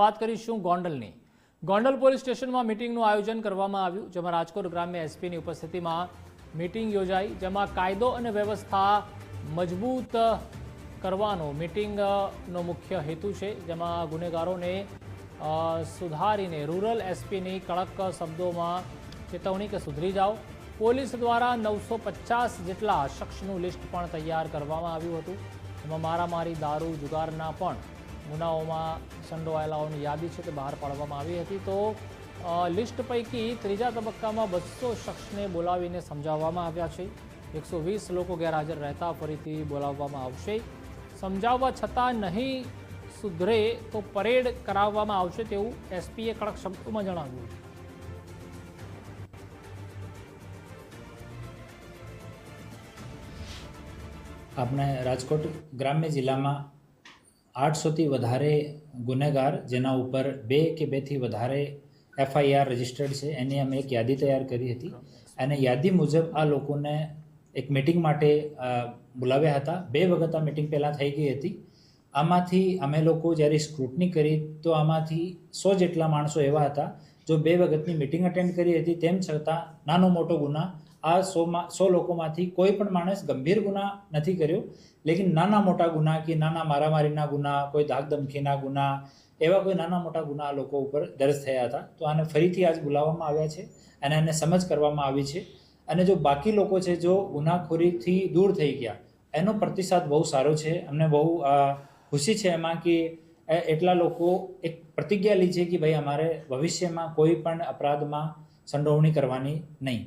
વાત કરીશું ગોંડલની. ગોંડલ પોલીસ સ્ટેશનમાં મિટિંગનું આયોજન કરવામાં આવ્યું, જેમાં રાજકોટ ગ્રામ્ય એસપીની ઉપસ્થિતિમાં મિટિંગ યોજાઈ, જેમાં કાયદો અને વ્યવસ્થા મજબૂત કરવાનો મિટિંગનો મુખ્ય હેતુ છે, જેમાં ગુનેગારોને સુધારીને રૂરલ એસપીની કડક શબ્દોમાં ચેતવણી કે સુધરી જાઓ. પોલીસ દ્વારા નવસો જેટલા શખ્સનું લિસ્ટ પણ તૈયાર કરવામાં આવ્યું હતું. એમાં મારામારી, દારૂ, જુગારના પણ ગુનાઓમાં સંડોવાયેલાઓની યાદી છે તે બહાર પાડવામાં આવી હતી. તો લિસ્ટ પૈકી ત્રીજા તબક્કામાં બસો શખ્સને બોલાવીને સમજાવવામાં આવ્યા છે. એકસો વીસ લોકો ગેરહાજર રહેતા ફરીથી બોલાવવામાં આવશે. સમજાવવા છતાં નહીં સુધરે તો પરેડ કરાવવામાં આવશે તેવું એસપીએ કડક શબ્દોમાં જણાવ્યું. આપણે રાજકોટ ગ્રામ્ય જિલ્લામાં આઠસોથી વધારે ગુનેગાર જેના ઉપર બે કે બેથી વધારે એફઆઈઆર રજિસ્ટર્ડ છે. એની અમે એક યાદી તૈયાર કરી હતી. અને યાદી મુજબ આ લોકોને એક મિટિંગ માટે બોલાવ્યા હતા. બે વખત આ મિટિંગ પહેલાં થઈ ગઈ હતી. આમાંથી અમે લોકો જ્યારે સ્ક્રુટની કરી, તો આમાંથી સો જેટલા માણસો એવા હતા, જો બે વખતની મિટિંગ અટેન્ડ કરી હતી, તેમ છતાં નાનો મોટો ગુના આ સોમાં સો લોકોમાંથી કોઈ પણ માણસ ગંભીર ગુના નથી કર્યો. લેકિન નાના મોટા ગુના કે નાના મારામારીના ગુના, કોઈ ધાક ધમકીના ગુના, એવા કોઈ નાના મોટા ગુના લોકો ઉપર દર્જ થયા હતા. તો આને ફરીથી આજ બોલાવવામાં આવ્યા છે અને એને સમજ કરવામાં આવી છે. અને જો બાકી લોકો છે જો ગુનાખોરીથી દૂર થઈ ગયા, એનો પ્રતિસાદ બહુ સારો છે. અમને બહુ ખુશી છે એમાં કે એટલા લોકો એક પ્રતિજ્ઞા લી છે કે ભાઈ અમારે ભવિષ્યમાં કોઈ પણ અપરાધમાં સંડોવણી કરવાની નહીં.